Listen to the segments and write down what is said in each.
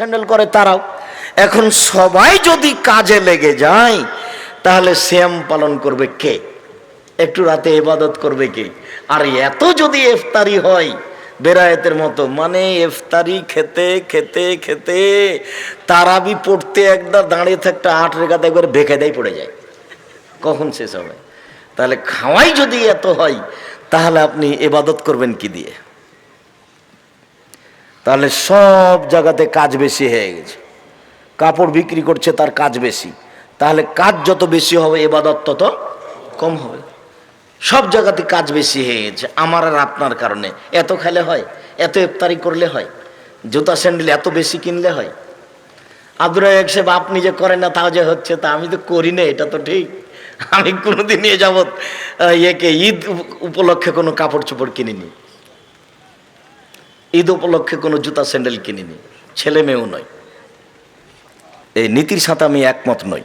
Handle করে, তারাও। এখন সবাই যদি কাজে লেগে যায়, তাহলে শ্যাম পালন করবে কে? একটু রাতে ইবাদত করবে কে? আর এত যদি ইফতারি হয়, বেরায়েতের মতো মানে ইফতারি খেতে খেতে খেতে তারাবি পড়তে একদা দাঁড়িয়ে থাকতে আট রেখাতে একবার বেঁকে দেয় পড়ে যায়। কখন শেষ হবে? তাহলে খাওয়াই যদি এত হয়, তাহলে আপনি এবাদত করবেন কি দিয়ে? তাহলে সব জায়গাতে কাজ বেশি হয়ে গেছে। কাপড় বিক্রি করছে তার কাজ বেশি। তাহলে কাজ যত বেশি হবে এবাদত তত কম হবে। সব জায়গাতে কাজ বেশি হয়ে গেছে। আমার আর আপনার কারণে। এত খেলে হয় এত ইফতারি করলে হয় জুতা স্যান্ডেল এত বেশি কিনলে হয়। আব্দুর রাজাক সাহেব আপনি যে করেন না তাও যে হচ্ছে তা আমি তো করি না এটা তো ঠিক। আমি কোনোদিন যাবত আহ, ইয়েকে ঈদ উপলক্ষে কোনো কাপড় চোপড় কিনিনি। ঈদ উপলক্ষে কোনো জুতা, স্যান্ডেল কিনিনি। ছেলে মেয়েও নয়। এই নীতির সাথে আমি একমত নই।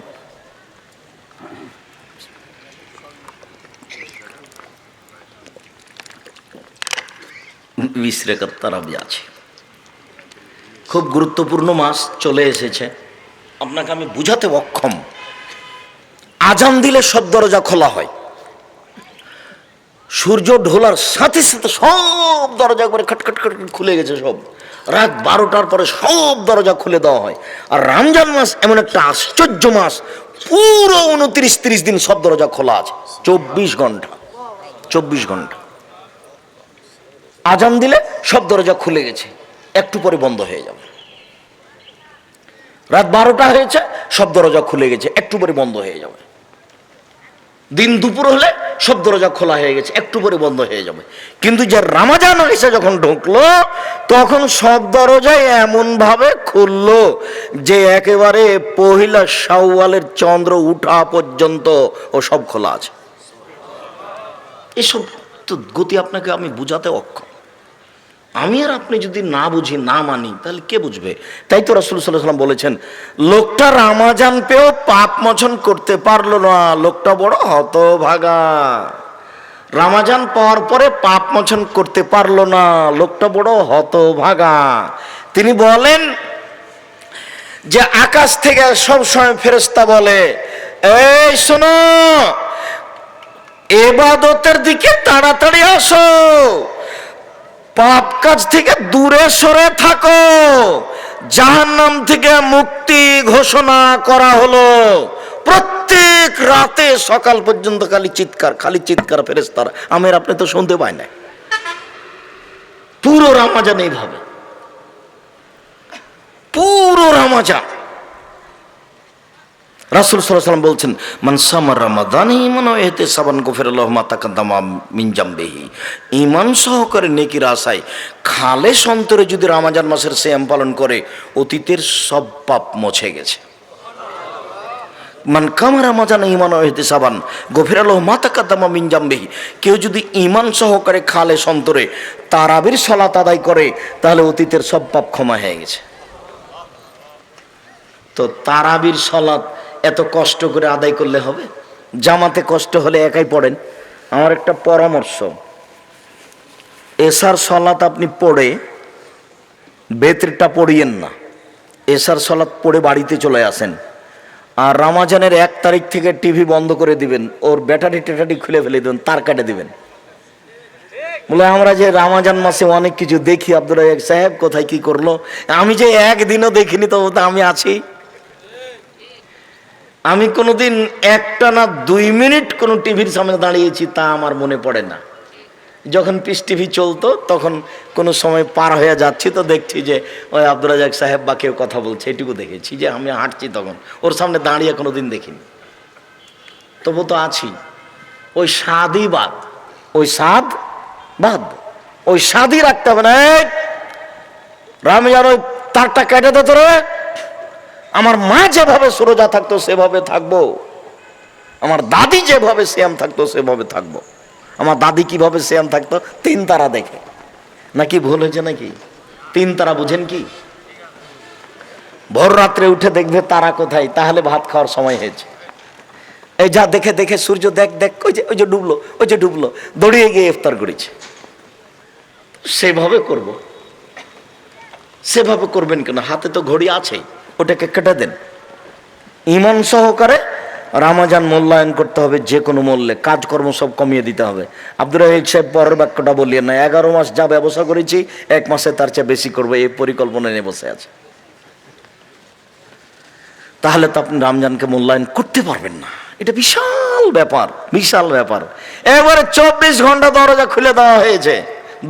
বিশ রেখার আছে। খুব গুরুত্বপূর্ণ মাস চলে এসেছে। আপনাকে আমি বুঝাতে অক্ষম। আজান দিলে সব দরজা খোলা হয়। সূর্য ঢোলার সাথে সাথে সব দরজা করে খটখট খট খুলে গেছে সব। রাত বারোটার পরে সব দরজা খুলে দেওয়া হয়। আর রমজান মাস এমন একটা আশ্চর্য মাস, পুরো উনত্রিশ তিরিশ দিন সব দরজা খোলা আছে। চব্বিশ ঘণ্টা চব্বিশ ঘণ্টা। আজান দিলে সব দরজা খুলে গেছে, একটু পরে বন্ধ হয়ে যাবে। রাত বারোটা হয়েছে, সব দরজা খুলে গেছে, একটু পরে বন্ধ হয়ে যাবে। দিন দুপুর হলে সব দরজা খোলা হয়ে গেছে, একটু পরে বন্ধ হয়ে যাবে। কিন্তু যে রামাজান এসে যখন ঢুকলো, তখন সব দরজায় এমনভাবে খুললো যে একেবারে পহিলা শাওয়ালের চন্দ্র উঠা পর্যন্ত ও সব খোলা আছে। এসব তো গতি আপনাকে আমি বুঝাতে অক্ষম। আমি আর আপনি যদি না বুঝি, না মানি, তাহলে কে বুঝবে? তাই তো রাসুল সাল্লাম বলেছেন, লোকটা রামাজান পেয়েও পাপ মোচন করতে পারল না, লোকটা বড় হতভাগা। রামাজান পাওয়ার পরে পাপ মোচন করতে পারল না, লোকটা বড় হতভাগা। তিনি বলেন যে আকাশ থেকে সব সময় ফেরেস্তা বলে, এই শোনো, এবাদতের দিকে তাড়াতাড়ি আসো। পাপ কাজ থেকে দূরে সরে থাকো। জাহান্নাম থেকে মুক্তি ঘোষণা করা হলো। প্রত্যেক রাতে সকাল পর্যন্ত খালি চিৎকার খালি চিৎকার ফেরেস্তার আমের আপনি তো শুনতে পায় না পুরো রামাজান এইভাবে। পুরো রামাজান। রাসুল সাল্লাম বলছেন মানসামার রমাদান ইমান এতে সাবান গোফের আল্লাহমা তাকাদ্দামা মিনজামবেহি ইমান সহকারে নেকির আশায় খালে সন্তরে যদি রামাজান মাসের শ্যাম পালন করে, অতীতের সব পাপ মছে গেছে। মান কামার রামাজান ইমান এতে সাবান গফির আল্লাহ মাতা কাদ্দামা মিনজামবেহি কেউ যদি ইমান সহকারে খালে সন্তরে তারাবির সলাত আদায় করে, তাহলে অতীতের সব পাপ ক্ষমা হয়ে গেছে। তো তারাবির সলাৎ এত কষ্ট করে আদায় করলে হবে? জামাতে কষ্ট হলে একাই পড়েন। আমার একটা পরামর্শ। এসার সলাৎ আপনি পড়ে, বেতরটা পড়িয়েন না। এসার সলাৎ পড়ে বাড়িতে চলে আসেন। আর রামাজানের এক তারিখ থেকে টিভি বন্ধ করে দিবেন, ওর ব্যাটারি টেটারি খুলে ফেলে দেবেন, তার কাটে দিবেন। বলে আমরা যে রামাজান মাসে অনেক কিছু দেখি, আব্দুল সাহেব কোথায় কি করল? আমি যে একদিনও দেখিনি তবু তো আমি আছি। আমি কোনোদিন একটা না দুই মিনিট কোনো টিভির সামনে দাঁড়িয়েছি, তা আমার মনে পড়ে না। যখন পিস টিভি চলতো, তখন কোনো সময় পার হয়ে যাচ্ছি, তো দেখছি যে ওই আব্দুল রাজাক সাহেব বা কেউ কথা বলছে, এটুকু দেখেছি যে আমি হাঁটছি তখন। ওর সামনে দাঁড়িয়ে কোনো দিন দেখিনি। তবু তো আছি। ওই স্বাদই বাদ। ওই স্বাদ বাদ। ওই স্বাদই রাখতে হবে না রামিয়ার ওই তারটা কেটে দে তোরে। আমার মা যেভাবে সুরজা থাকতো, সেভাবে থাকব। আমার দাদি যেভাবে শ্যাম থাকতো, সেভাবে থাকব। আমার দাদি কীভাবে শ্যাম থাকতো, তিন তারা দেখে। নাকি ভুল হয়েছে নাকি? তিন তারা বুঝেন কি? ভোর রাত্রে উঠে দেখবে তারা কোথায়, তাহলে ভাত খাওয়ার সময় হয়েছে। এই যা দেখে দেখে সূর্য দেখ দেখ, ওই যে ওই যে ডুবলো, ওই যে ডুবলো, দৌড়িয়ে গিয়ে ইফতার করেছে। সেভাবে করব। সেভাবে করবেন কেন? হাতে তো ঘড়ি আছেই। ওটাকে কেটে দেন। ইমান সহকারে রামাজান মূল্যায়ন করতে হবে যে কোনো মূল্যে, কাজকর্ম সব কমিয়ে দিতে হবে। আব্দুর রহিক সাহেব পরের বাক্যটা বলিয়ে না, এগারো মাস যা ব্যবসা করেছি, এক মাসে তার চেয়ে বেশি করবে, এই পরিকল্পনা নিয়ে বসে আছে। তাহলে তো আপনি রমজানকে মূল্যায়ন করতে পারবেন না। এটা বিশাল ব্যাপার বিশাল ব্যাপার। এবারে চব্বিশ ঘণ্টা দরজা খুলে দেওয়া হয়েছে।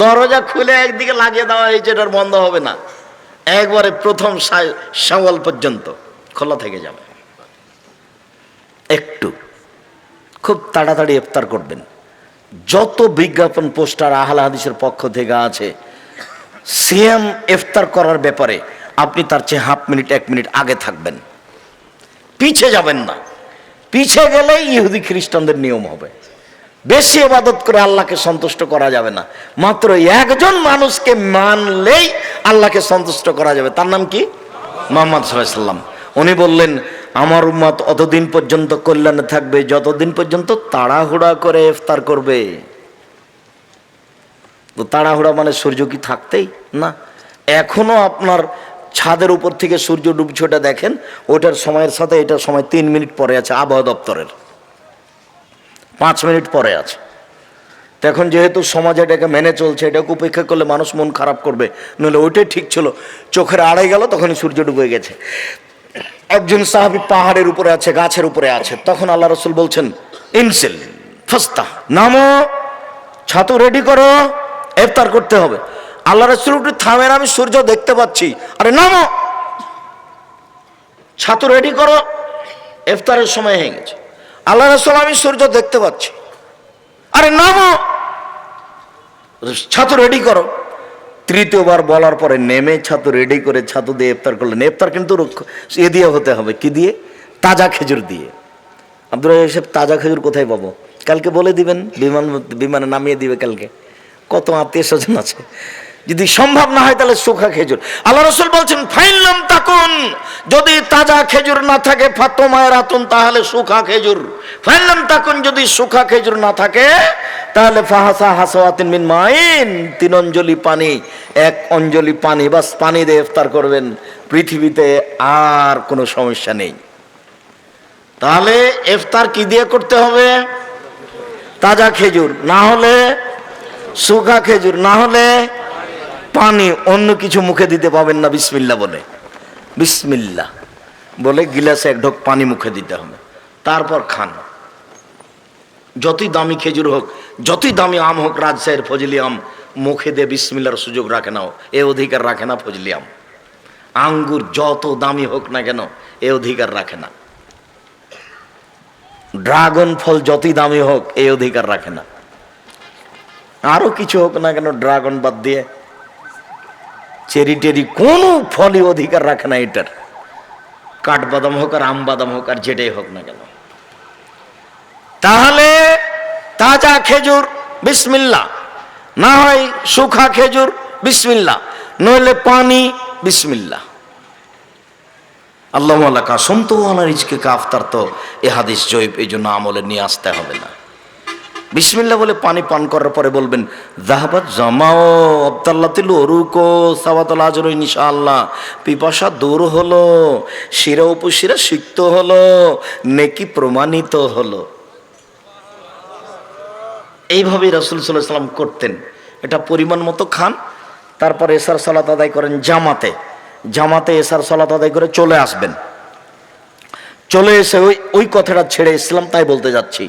দরজা খুলে একদিকে লাগিয়ে দেওয়া হয়েছে, এটার বন্ধ হবে না। একবারে প্রথম সওয়াল পর্যন্ত খোলা থেকে যাবে। একটু খুব তাড়াতাড়ি ইফতার করবেন। যত বিজ্ঞাপন, পোস্টার, আহল হাদিসের পক্ষ থেকে আছে, সিএম ইফতার করার ব্যাপারে আপনি তার চেয়ে হাফ মিনিট, এক মিনিট আগে থাকবেন। পিছে যাবেন না। পিছে গেলেই ইহুদি খ্রিস্টানদের নিয়ম হবে। বেশি ইবাদত করে আল্লাহকে সন্তুষ্ট করা যাবে না। মাত্র একজন মানুষকে মানলেই আল্লাহকে সন্তুষ্ট করা যাবে। তার নাম কি? মোহাম্মদ সাল্লাম। উনি বললেন, আমার উম্মত অতদিন পর্যন্ত কল্যাণে থাকবে, যতদিন পর্যন্ত তাড়াহুড়া করে ইফতার করবে। তো তাড়াহুড়া মানে সূর্য কি থাকতেই? না। এখনও আপনার ছাদের উপর থেকে সূর্য ডুবছে ওটা দেখেন, ওটার সময়ের সাথে এটার সময় তিন মিনিট পরে আছে আবহাওয়া দপ্তরের। পাঁচ মিনিট পরে আছে। এখন যেহেতু সমাজ এটাকে মেনে চলছে, এটাকে উপেক্ষা করলে মানুষ মন খারাপ করবে, নইলে ওইটাই ঠিক ছিল। চোখের আড়াই গেল, তখনই সূর্য ডুবে গেছে। একজন সাহাবি পাহাড়ের উপরে আছে, গাছের উপরে আছে। তখন আল্লাহ রসুল বলছেন, ইনসেল ফস্তা নামো, ছাতু রেডি করো, ইফতার করতে হবে। আল্লাহ রসুল থামেন, আমি সূর্য দেখতে পাচ্ছি। আরে, নামো! ছাতু রেডি করো এফতারের সময় হয়ে গেছে। আল্লাহ রসুল আমি সূর্য দেখতে পাচ্ছি। আরে নামো। ছাতু রেডি করো। তৃতীয়বার বলার পরে নেমে ছাতু রেডি করে ছাতু দিয়ে ইফতার করলেন ইফতার কিন্তু এ দিয়ে হতে হবে, কি দিয়ে? তাজা খেজুর দিয়ে। আব্দুল সাহেব, তাজা খেজুর কোথায় পাবো? কালকে বলে দিবেন, বিমান, বিমানে নামিয়ে দিবে কালকে। কত আত্মীয় স্বজন আছে। যদি সম্ভব না হয় তাহলে সুখা খেজুর। আল্লাহ রসুল বলছেন ফাইনলাম তাকুন, যদি তাজা খেজুর না থাকে ফাতমায়ের আতুন, তাহলে সুখা খেজুর। ফাইনলাম তাকুন, যদি সুখা খেজুর না থাকে, তাহলে ফাহাসা হাসাওয়াতিন মিন মাইন, তিন অঞ্জলি পানি, এক অঞ্জলি পানি, বাস পানি দিয়ে ইফতার করবেন। পৃথিবীতে আর কোনো সমস্যা নেই। তাহলে ইফতার কি দিয়ে করতে হবে? তাজা খেজুর, না হলে শুকা খেজুর, না হলে পানি অন্য কিছু মুখে দিতে পাবেন না বিসমিল্লা বলে। বিসমিল্লা বলে গিলাসে এক ঢোক পানি মুখে দিতে হবে। তারপর খান। যতই দামি খেজুর হোক, যতই দামি আম হোক রাজশাহীর ফজলি আম মুখে দিয়ে বিসমিল্লার সুযোগ রাখে না এ অধিকার রাখে না ফজলি আম। আঙ্গুর যত দামি হোক না কেন, এ অধিকার রাখে না। ড্রাগন ফল যতই দামি হোক এই অধিকার রাখে না। আরও কিছু হোক না কেন, ড্রাগন বাদ দিয়ে চেরি টেরি কোনো ফলই অধিকার রাখে না এটার। কাঠবাদাম হোক আর আম বাদাম হোক আর যেটাই হোক না কেন। তাহলে তাজা খেজুর বিসমিল্লা না হয় শুখা খেজুর বিসমিল্লা নইলে পানি বিসমিল্লা আল্লাহ কাসম তো আনার ইজকে কাফতার তো এ হাদিস জৈব এই জন্য আমলে নিয়ে আসতে হবে না। বিসমিল্লা বলে পানি পান করার পরে বলবেন জাহাবাত জমাও আবদাল্লা তিলু অরুকো সাবাতল আজর ইনশাআল্লাহ। পিপাসা দূর হলো, শিরা উপশিরা সিক্ত হলো, নেকি প্রমাণিত হলো। এইভাবে রসুল সাল্লাহ সাল্লাম করতেন। এটা পরিমাণ মতো খান, তারপর এসার সালাত আদায় করেন জামাতে। জামাতে এসার সালাত আদায় করে চলে আসবেন। চলে এসে ওই ওই কথাটা ছেড়ে ইসলাম তাই বলতে যাচ্ছি।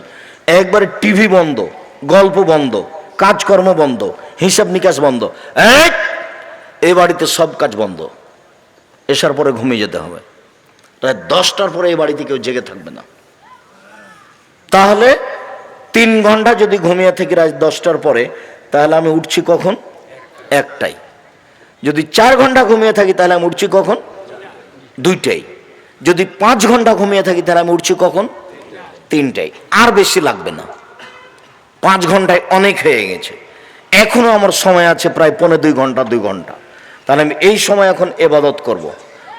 একবারে টিভি বন্ধ, গল্প বন্ধ, কাজকর্ম বন্ধ, হিসাব নিকাশ বন্ধ। এক, এ বাড়িতে সব কাজ বন্ধ। এসার পরে ঘুমিয়ে যেতে হবে। রাত দশটার পরে এই বাড়িতে কেউ জেগে থাকবে না। তাহলে তিন ঘণ্টা যদি ঘুমিয়ে থাকি রাত দশটার পরে, তাহলে আমি উঠছি কখন? একটাই। যদি চার ঘণ্টা ঘুমিয়ে থাকি, তাহলে আমি উঠছি কখন? দুইটাই। যদি পাঁচ ঘণ্টা ঘুমিয়ে থাকি, তাহলে আমি উঠছি কখন? তিনটাই, আর বেশি লাগবে না। পাঁচ ঘন্টায় অনেক হয়ে গেছে। এখনও আমার সময় আছে প্রায় পনেরো দুই ঘণ্টা দুই ঘণ্টা। তাহলে আমি এই সময় এখন এবাদত করব।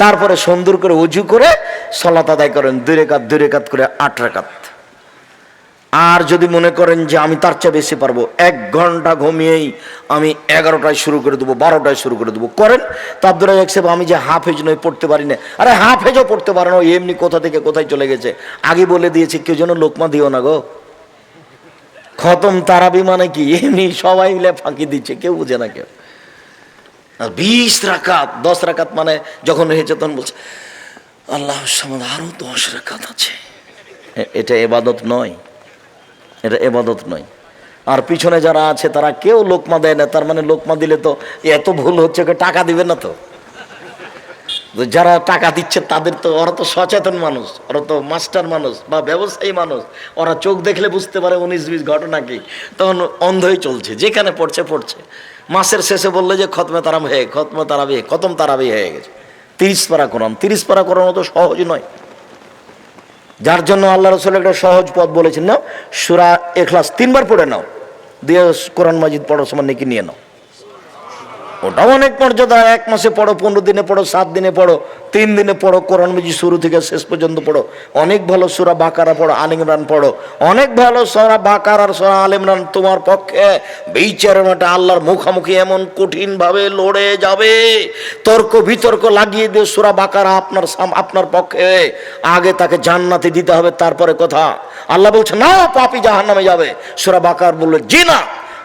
তারপরে সুন্দর করে উজু করে সলাত আদায় করেন, দুই রেখাত দুই রেখাত করে আট রেখাত। আর যদি মনে করেন যে আমি তার চেয়ে বেশি পারব, এক ঘণ্টা ঘুমিয়েই আমি এগারোটায় শুরু করে দেবো, বারোটায় শুরু করে দেবো। করেন, তা আব্দুল সাহেব, আমি যে হাফেজ নই, পড়তে পারি না। আরে হাফেজও পড়তে পারে না এমনি কোথা থেকে কোথায় চলে গেছে? আগে বলে দিয়েছে, কেউ যেন লোকমা দিও না গো। খতম তারাবি মানে কি? এমনি সবাই মিলে ফাঁকি দিচ্ছে, কেউ বুঝে না কেউ। বিশ রাকাত, দশ রাকাত মানে যখন হয়েছে তখন বলছে আল্লাহ আরও দশ রাকাত আছে। এটা এবাদত নয়। এটা এবাদত নয়। আর পিছনে যারা আছে তারা কেউ লোকমা দেয় না, তার মানে লোকমা দিলে তো এত ভুল হচ্ছে ওকে টাকা দিবে না তো যারা টাকা দিচ্ছে তাদের তো, ওরা তো সচেতন মানুষ, ওরা তো মাস্টার মানুষ বা ব্যবসায়ী মানুষ। ওরা চোখ দেখলে বুঝতে পারে উনিশ বিশ ঘটনা কি। তখন অন্ধই চলছে, যেখানে পড়ছে পড়ছে। মাসের শেষে বললে যে খতমে তারাম হে খতমে তারাবি খতম তারাবি হয়ে গেছে। তিরিশ পারা কোরআন, তিরিশ পারা কোরআন তো সহজ নয়। যার জন্য আল্লাহ রসুল একটা সহজ পথ বলেছেন না সুরা এখলাস তিনবার পড়ে নাও। দিয়ে কোরআন মাজিদ পড়ার সময় নাকি নিয়ে নাও। ওটাও অনেক মর্যাদা। এক মাসে পড়ো, পনেরো দিনে পড়ো, সাত দিনে পড়ো, তিন দিনে পড়ো, কোরআন মাজিদ শুরু থেকে শেষ পর্যন্ত পড়ো। অনেক ভালো সুরা বাকারা পড়ো, আল ইমরান পড়ো। অনেক ভালো সরা বাকার আর সরা আল ইমরান তোমার পক্ষে। বিচারের মাঠে আল্লাহর মুখামুখি এমন কঠিনভাবে লড়ে যাবে। তর্ক বিতর্ক লাগিয়ে দিয়ে সুরা বাকারা আপনার আপনার পক্ষে। আগে তাকে জান্নাতে দিতে হবে, তারপরে কথা। আল্লাহ বলছে, না, পাপি জাহান্নামে যাবে। সুরা বাকার বলল, জি না।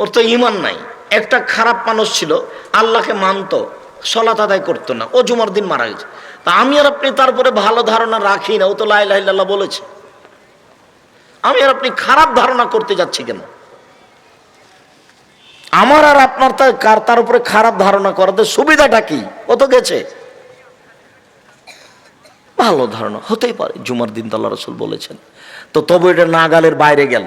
ওর তো ইমান নাই। একটা খারাপ মানুষ ছিল, আল্লাহকে মানতো সলাত আদায় করতো না, ও জুমার দিন মারা গেছে। তা আমি আর আপনি তারপরে ভালো ধারণা রাখি না, ও তো লাই লাইল্লাহ বলেছে। আমি আর আপনি খারাপ ধারণা করতে যাচ্ছি কেন? আমার আর আপনার তার তার উপরে খারাপ ধারণা করাতে সুবিধাটা কি? ও তো গেছে। ভালো ধারণা হতেই পারে, জুমার দিন তো আল্লাহ রসুল বলেছেন। তো তবু এটা নাগালের বাইরে গেল।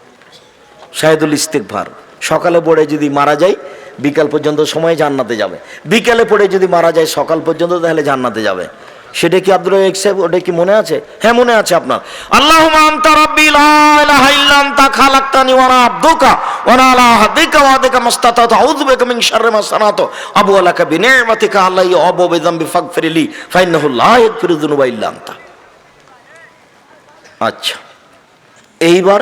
শাহিদুল ইস্তেকভার সকালে পড়ে যদি মারা যায়, বিকাল পর্যন্ত সময় জান্নাতে যাবে। বিকালে পড়ে যদি মারা যায়, সকাল পর্যন্ত তাহলে জান্নাতে যাবে। সেটা কি আব্দুল সাহেব, ওটা কি মনে আছে? হ্যাঁ মনে আছে আপনার। আল্লাহ আনতা রাব্বি লা ইলাহা ইল্লা আনতা খালাকতানি ওয়া আনা আবদুকা ওয়া আনা আলা আহদিকা ওয়া আদিকা মাস্তাতাতু। আউযু বিকা শাররি মা সানাতু। আবু আলাকা বিনি'মাতিকা আলাইহি ওয়া আবু বিযামবি ফাগফিরলি ফাইন্নাহু লা ইয়াগফিরু যুনুবা ইল্লা আনতা। আচ্ছা। এইবার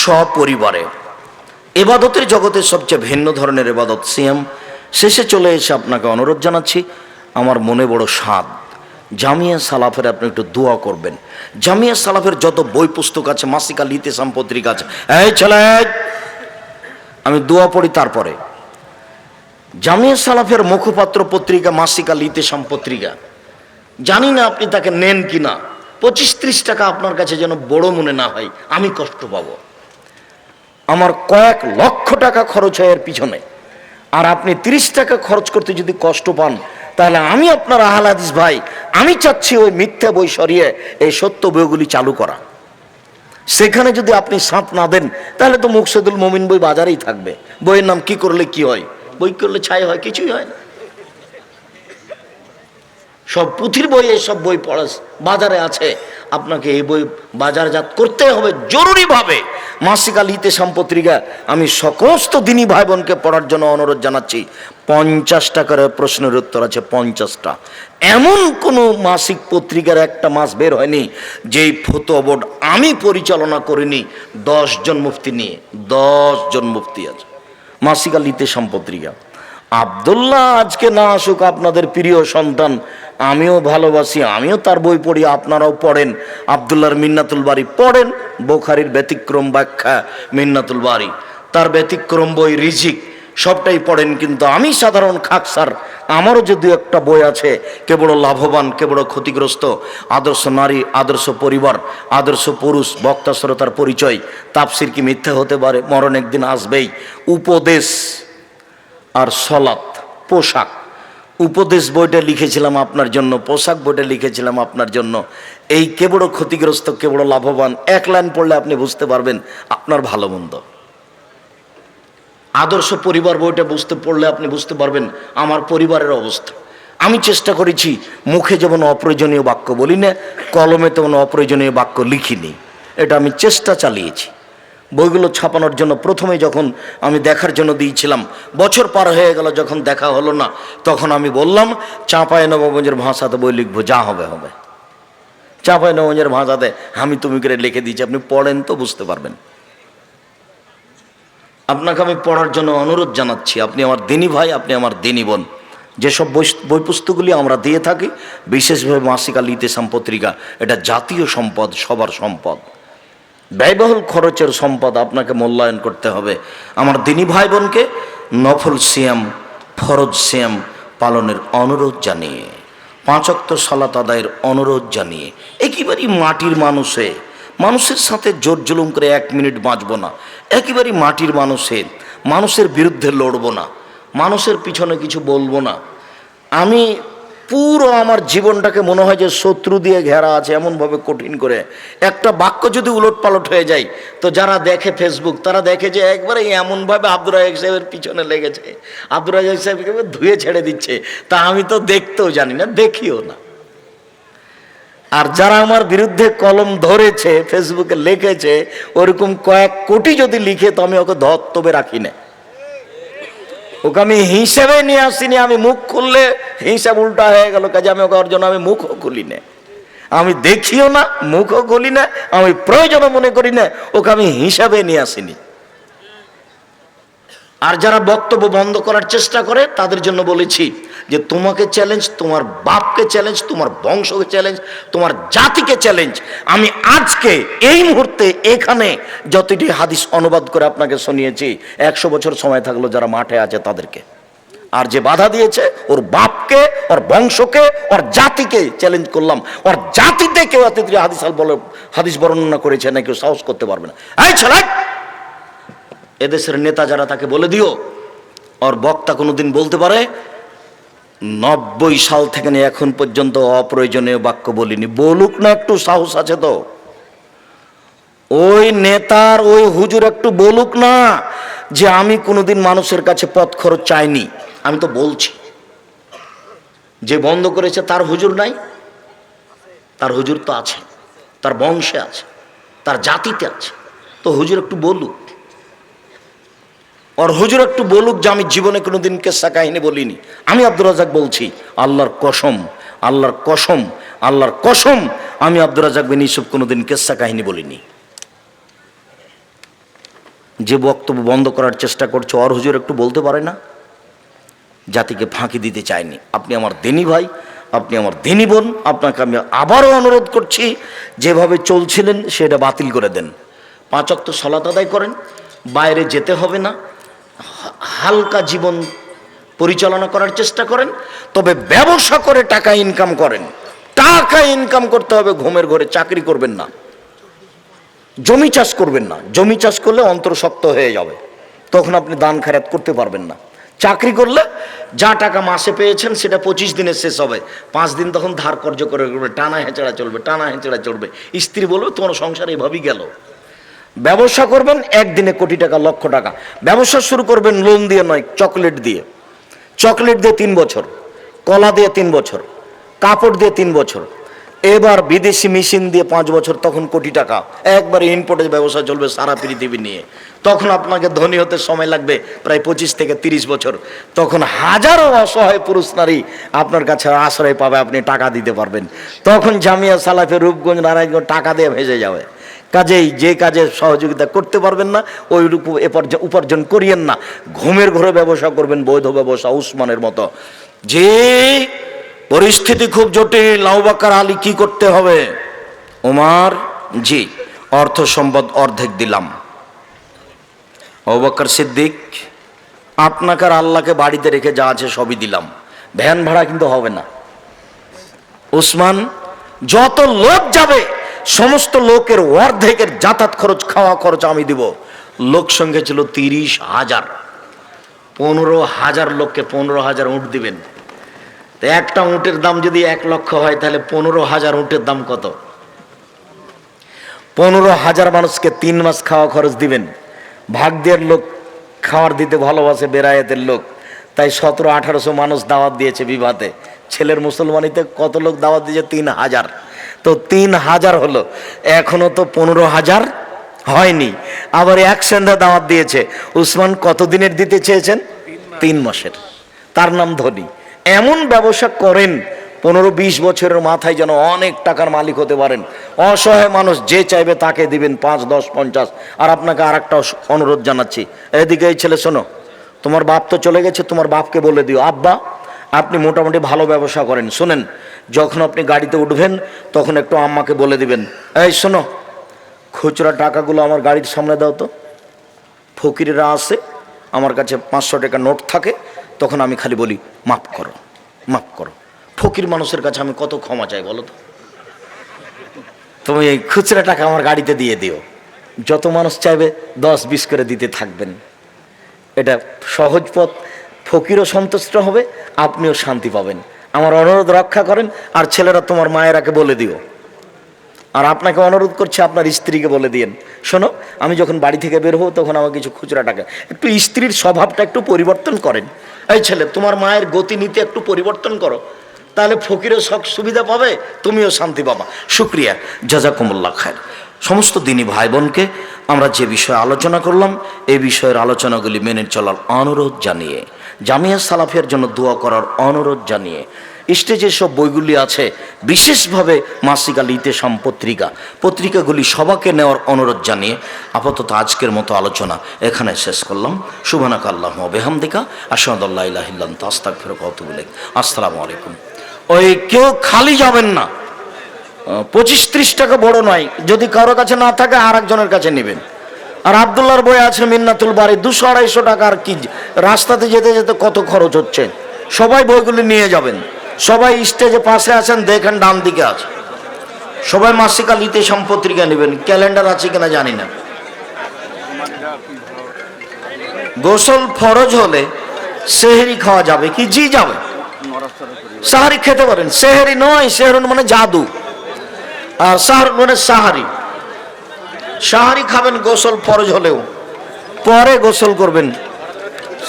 সপরিবারে। এবাদতের জগতের সবচেয়ে ভিন্ন ধরনের এবাদত সিএম শেষে চলে এসে আপনাকে অনুরোধ জানাচ্ছি, আমার মনে বড় স্বাদ। জামিয়া সালাফের আপনি একটু দোয়া করবেন। জামিয়া সালাফের যত বই পুস্তক আছে, মাসিকা লিতেসাম পত্রিকা আছে, এই ছেলে, আমি দোয়া পড়ি তারপরে। জামিয়া সালাফের মুখপাত্র পত্রিকা, মাসিকা লিতেসাম পত্রিকা। জানি না আপনি তাকে নেন কি না পঁচিশ ত্রিশ টাকা আপনার কাছে যেন বড় মনে না হয়, আমি কষ্ট পাবো। আমার কয়েক লক্ষ টাকা খরচ হয় এর পিছনে। আর আপনি তিরিশ টাকা খরচ করতে যদি কষ্ট পান, তাহলে আমি আপনার আহলাদিস ভাই, আমি চাচ্ছি ওই মিথ্যা বই সরিয়ে এই সত্য বইগুলি চালু করা। সেখানে যদি আপনি সাঁত না দেন, তাহলে তো মুকসেদুল মমিন বই বাজারেই থাকবে। বইয়ের নাম কি করলে কি হয়? বই করলে ছাই হয়, কিছুই হয় না। সব পুঁথির বই সব বই পড়া বাজারে আছে। আপনাকে এই বই বাজারজাত করতে হবে জরুরিভাবে। মাসিকা লিতে পত্রিকা আমি সমস্ত দিনই ভাই বোনকে পড়ার জন্য অনুরোধ জানাচ্ছি। পঞ্চাশ টাকার প্রশ্নের উত্তর আছে, পঞ্চাশটা। এমন কোনো মাসিক পত্রিকার একটা মাস বের হয়নি, যেই ফতো বোর্ড আমি পরিচালনা করিনি জন মুফতি নিয়ে জন মুফতি আছে। মাসিকা লিতে পত্রিকা আবদুল্লাহ, আজকে না আসুক আপনাদের প্রিয় সন্তান আমিও ভালোবাসি, আমিও তার বই পড়ি, আপনারাও পড়েন। আবদুল্লাহর মিন্নাতুল বাড়ি পড়েন, বোখারির ব্যতিক্রম ব্যাখ্যা মিন্নাতুল বাড়ি তার ব্যতিক্রম বই রিজিক, সবটাই পড়েন, কিন্তু আমি সাধারণ খাকসার আমারও যে দু একটা বই আছে, কে বড় লাভবান, কে বড় ক্ষতিগ্রস্ত, আদর্শ নারী, আদর্শ পরিবার, আদর্শ পুরুষ, বক্তা শ্রোতার পরিচয় তাপসির কি মিথ্যা হতে পারে? মরণ একদিন আসবেই। উপদেশ আর সলাৎ, পোশাক। উপদেশ বইটা লিখেছিলাম আপনার জন্য, পোশাক বইটা লিখেছিলাম আপনার জন্য। এই কে বড় ক্ষতিগ্রস্ত, কে বড় লাভবান, এক লাইন পড়লে আপনি বুঝতে পারবেন আপনার ভালো মন্দ। আদর্শ পরিবার বইটা বুঝতে পড়লে আপনি বুঝতে পারবেন আমার পরিবারের অবস্থা। আমি চেষ্টা করেছি, মুখে যেমন অপ্রয়োজনীয় বাক্য বলি না, কলমে তেমন অপ্রয়োজনীয় বাক্য লিখিনি। এটা আমি চেষ্টা চালিয়েছি। বইগুলো ছাপানোর জন্য প্রথমে যখন আমি দেখার জন্য দিয়েছিলাম, বছর পার হয়ে গেল যখন দেখা হলো না, তখন আমি বললাম চাঁপায় নবগঞ্জের ভাষাতে বই লিখব, যা হবে হবে। চাঁপায় নবগঞ্জের ভাষাতে আমি তুমি করে লিখে দিয়েছি, আপনি পড়েন তো বুঝতে পারবেন। আপনাকে আমি পড়ার জন্য অনুরোধ জানাচ্ছি, আপনি আমার দিনী ভাই, আপনি আমার দিনী বোন। যেসব বই পুস্তকগুলি আমরা দিয়ে থাকি, বিশেষভাবে মাসিকা লিতেসাম পত্রিকা এটা জাতীয় সম্পদ, সবার সম্পদ। ব্যয়বহুল খরচের সম্পদ আপনাকে মূল্যায়ন করতে হবে। আমার দিনী ভাই বোনকে নফল সিয়াম, ফরজ সিয়াম পালনের অনুরোধ জানিয়ে, পাঁচক্ত সালাত আদায়ের অনুরোধ জানিয়ে একেবারেই মাটির মানুষে মানুষের সাথে জোর জুলুম করে এক মিনিট বাঁচব না। একেবারেই মাটির মানুষে মানুষের বিরুদ্ধে লড়বো না। মানুষের পিছনে কিছু বলব না। আমি পুরো আমার জীবনটাকে মনে হয় যে শত্রু দিয়ে ঘেরা আছে, এমনভাবে কঠিন করে। একটা বাক্য যদি উলট পালট হয়ে যায়, তো যারা দেখে ফেসবুক তারা দেখে যে একবারে এমনভাবে আব্দুর রাজাক সাহেবের পিছনে লেগেছে। আব্দুর রাজাক সাহেবকে ধুয়ে ছেড়ে দিচ্ছে। তা আমি তো দেখতেও জানি না, দেখিও না। আর যারা আমার বিরুদ্ধে কলম ধরেছে ফেসবুকে লিখেছে, ওরকম কয়েক কোটি যদি লিখে, তো আমি ওকে ধত্তবে রাখি না। ওকে আমি হিসেবে নিয়ে আসিনি, আমি মুখ খুললে হিসাব উল্টা হয়ে গেল, কাজে আমি ওকে ওর জন্য আমি মুখও খুলি না। আমি দেখিও না, মুখও খুলি না, আমি প্রয়োজনও মনে করি না, ওকে আমি হিসাবে নিয়ে আসিনি। আর যারা বক্তব্য বন্ধ করার চেষ্টা করে, তাদের জন্য বলেছি যে তোমাকে চ্যালেঞ্জ তোমার বাপকে চ্যালেঞ্জ তোমার বংশকে চ্যালেঞ্জ তোমার জাতিকে চ্যালেঞ্জ আমি আজকে এই মুহূর্তে এখানে যতটি হাদিস অনুবাদ করে আপনাকে শুনিয়েছি, একশো বছর সময় থাকল যারা মাঠে আছে তাদেরকে। আর যে বাধা দিয়েছে, ওর বাপকে, ওর বংশকে, ওর জাতিকে চ্যালেঞ্জ করলাম। ওর জাতিতে কেউ এত হাদিস বলে হাদিস বর্ণনা করেছে না, কেউ সাহস করতে পারবে না। এই ছেলে! এদেশের নেতা যারা তাকে বলে দিও, ওর বক্তা কোনোদিন বলতে পারে নব্বই সাল থেকে নিয়ে এখন পর্যন্ত অপ্রয়োজনীয় বাক্য বলিনি। বলুক না, একটু সাহস আছে তো। ওই নেতার, ওই হুজুর একটু বলুক না যে আমি কোনোদিন মানুষের কাছে পথ খরচ চাইনি। আমি তো বলছি। যে বন্ধ করেছে তার হুজুর নাই। তার হুজুর তো আছে। তার বংশে আছে। তার জাতিতে আছে। তো হুজুর একটু বলুক। ওর হুজুর একটু বলুক যে আমি জীবনে কোনোদিন কেসা কাহিনী বলিনি। আমি আব্দুর রাজাক বলছি, আল্লাহর কসম আল্লাহর কসম আল্লাহর কসম, আমি আব্দুর রাজাক বিন ইসুফ কোনোদিন কেসা কাহিনী বলিনি। যে বক্তব্য বন্ধ করার চেষ্টা করছে ওর হুজুর একটু বলতে পারে না? জাতিকে ফাঁকি দিতে চায়নি। আপনি আমার দেনি ভাই, আপনি আমার দেনি বোন, আপনাকে আমি আবারও অনুরোধ করছি, যেভাবে চলছিলেন সেটা বাতিল করে দেন। পাঁচ অক্ত সলাত আদায় করেন, বাইরে যেতে হবে না। হালকা জীবন পরিচালনা করার চেষ্টা করেন, তবে ব্যবসা করে টাকা ইনকাম করেন। টাকা ইনকাম করতে হবে, ঘুমের ঘরে চাকরি করবেন না। জমি চাষ করবেন না। জমি চাষ করলে অন্তর শক্ত হয়ে যাবে। তখন আপনি দান খারাত করতে পারবেন না। চাকরি করলে যা টাকা মাসে পেয়েছেন, সেটা পঁচিশ দিনে শেষ হবে। পাঁচ দিন তখন ধার কর্য করে টানা হেঁচড়া চলবে, টানা হেঁচড়া চলবে। স্ত্রী বলবে, তোমার সংসার এভাবেই গেল। ব্যবসা করবেন একদিনে কোটি টাকা, লক্ষ টাকা। ব্যবসা শুরু করবেন লোন দিয়ে নয়, চকলেট দিয়ে। চকলেট দিয়ে তিন বছর, কলা দিয়ে তিন বছর, কাপড় দিয়ে তিন বছর। এবার বিদেশি মেশিন দিয়ে পাঁচ বছর, তখন কোটি টাকা। একবার ইনপোর্টের ব্যবসা চলবে সারা পৃথিবী নিয়ে। তখন আপনাকে ধনী হতে সময় লাগবে প্রায় পঁচিশ থেকে তিরিশ বছর। তখন হাজারো অসহায় পুরুষ নারী আপনার কাছে আশ্রয় পাবে, আপনি টাকা দিতে পারবেন। তখন জামিয়া সালাফে রূপগঞ্জ নারায়ণগঞ্জ টাকা দিয়ে ভেসে যাবে। কাজেই যে কাজে সহযোগিতা করতে পারবেন না ওই উপার্জন করিয়েন না। ঘুমের ঘরে ব্যবসা করবেন বৈধ ব্যবসা উসমানের মতো। যে পরিস্থিতি খুব জটিল লাউবাকার আলী কি করতে হবে? ওমার জি, অর্থ সম্পদ অর্ধেক দিলাম। অবাক্কর সিদ্দিক, আপনাকে আর আল্লাহকে বাড়িতে রেখে যা আছে সবই দিলাম। ভ্যান ভাড়া কিন্তু হবে না। ওসমান যত লোক যাবে সমস্ত লোকের অর্ধেকের যাতায়াত খরচ, খাওয়া খরচ আমি দিব। লোক সংখ্যা ছিল তিরিশ হাজার। পনেরো হাজার লোককে পনেরো হাজার উঠ দিবেন। তো একটা উঁটের দাম যদি এক লক্ষ হয়, তাহলে পনেরো হাজার উঁটের দাম কত? পনেরো হাজার মানুষকে তিন মাস খাওয়া খরচ দিবেন। ভাগ্যের লোক খাওয়ার দিতে ভালোবাসে বেরায়েতের লোক। তাই সতেরো আঠারোশো মানুষ দাওয়াত দিয়েছে বিবাহতে ছেলের মুসলমানিতে কত লোক দাওয়াত দিয়েছে? তিন হাজার। তো তিন হাজার হলো। এখনও তো পনেরো হাজার হয়নি। আবার এক সন্ধ্যা দাওয়াত দিয়েছে। উসমান কতদিনের দিতে চেয়েছেন? তিন মাসের। তার নাম ধনী। এমন ব্যবসা করেন, পনেরো বিশ বছরের মাথায় যেন অনেক টাকার মালিক হতে পারেন। অসহায় মানুষ যে চাইবে তাকে দিবেন পাঁচ, দশ, পঞ্চাশ। আর আপনাকে আর একটা অনুরোধ জানাচ্ছি। এদিকে এই ছেলে শোনো, তোমার বাপ তো চলে গেছে, তোমার বাপকে বলে দিও। আব্বা আপনি মোটামুটি ভালো ব্যবসা করেন। শোনেন, যখন আপনি গাড়িতে উঠবেন, তখন একটু আম্মাকে বলে দিবেন, এই, শোনো, খুচরা টাকাগুলো আমার গাড়ির সামনে দাও তো। ফকিরেরা আসে, আমার কাছে পাঁচশো টাকা নোট থাকে, তখন আমি খালি বলি, মাফ করো মাফ করো। ফকির মানুষের কাছে আমি কত ক্ষমা চাই বলো তো? তুমি এই খুচরা টাকা আমার গাড়িতে দিয়ে দিও। যত মানুষ চাইবে, দশ বিশ করে দিতে থাকবেন। এটা সহজ পথ ফকিরও সন্তুষ্ট হবে, আপনিও শান্তি পাবেন। আমার অনুরোধ রক্ষা করেন, আর ছেলেরা তোমার মায়েরাকে বলে দিও। আর আপনাকে অনুরোধ করছে, আপনার স্ত্রীকে বলে দিয়েন। শোনো, আমি যখন বাড়ি থেকে বের হব, তখন আমার কিছু খুচরা টাকা একটু স্ত্রীর স্বভাবটা একটু পরিবর্তন করেন। এই ছেলে, তোমার মায়ের গতি নীতি একটু পরিবর্তন করো। তাহলে ফকিরও সব সুবিধা পাবে, তুমিও শান্তি পাবা। শুক্রিয়া, জাজাকুমুল্লাহ খায়ের সমস্ত দিনই ভাই বোনকে আমরা যে বিষয়ে আলোচনা করলাম, এই বিষয়ের আলোচনাগুলি মেনে চলার অনুরোধ জানিয়ে জামিয়া সালাফের জন্য দোয়া করার অনুরোধ জানিয়ে স্টেজে সব বইগুলি আছে, বিশেষভাবে মাসিক আল ইতেসাম পত্রিকা। পত্রিকাগুলি সবাকে নেওয়ার অনুরোধ জানিয়ে আপাতত আজকের মতো আলোচনা এখানে শেষ করলাম। শুভানাক আল্লাহ বেহামদিকা আসাদুল্লাহ ইহিল্লাম তাস্তাক ফেরক অতুবুলে আসসালামু আলাইকুম। ওই কেউ খালি যাবেন না। পঁচিশ ত্রিশ টাকা বড় নয়, যদি কারও কাছে না থাকে আর একজনের কাছে নেবেন। আর আবদুল্লার বই আছে মিন্নাতুল বাড়ি দুশো আড়াইশো টাকার কি রাস্তাতে যেতে যেতে কত খরচ হচ্ছে। সবাই বইগুলি নিয়ে যাবেন। সবাই স্টেজে পাশে আছেন, দেখেন ডান দিকে আছে। সবাই মাসিকাল ইতে সম্পত্রিকা নেবেন, ক্যালেন্ডার আছে কিনা জানি না। গোসল ফরজ হলে সেহেরি খাওয়া যাবে কি? জি যাবে। সাহারি খেতে পারেন। সেহেরি নয় সেহরুন মানে জাদু। আর সাহার মানে সাহারি। সাহারি খাবেন, গোসল ফরজ হলেও। পরে গোসল করবেন,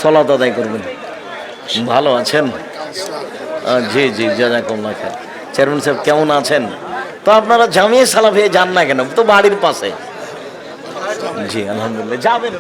সলাত আদায় করবেন। ভালো আছেন? জি জি, জাজাকুল্লাহ খান চেয়ারম্যান সাহেব, কেমন আছেন? তো আপনারা জামিয়ে সালাফিয়ে যান না কেন? তো বাড়ির পাশে। জি, আলহামদুলিল্লাহ, যাবেন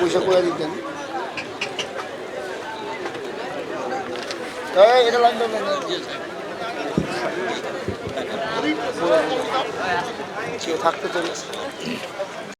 পয়সা করে দিতেন। এটা লাগবে কেউ থাকতে চলে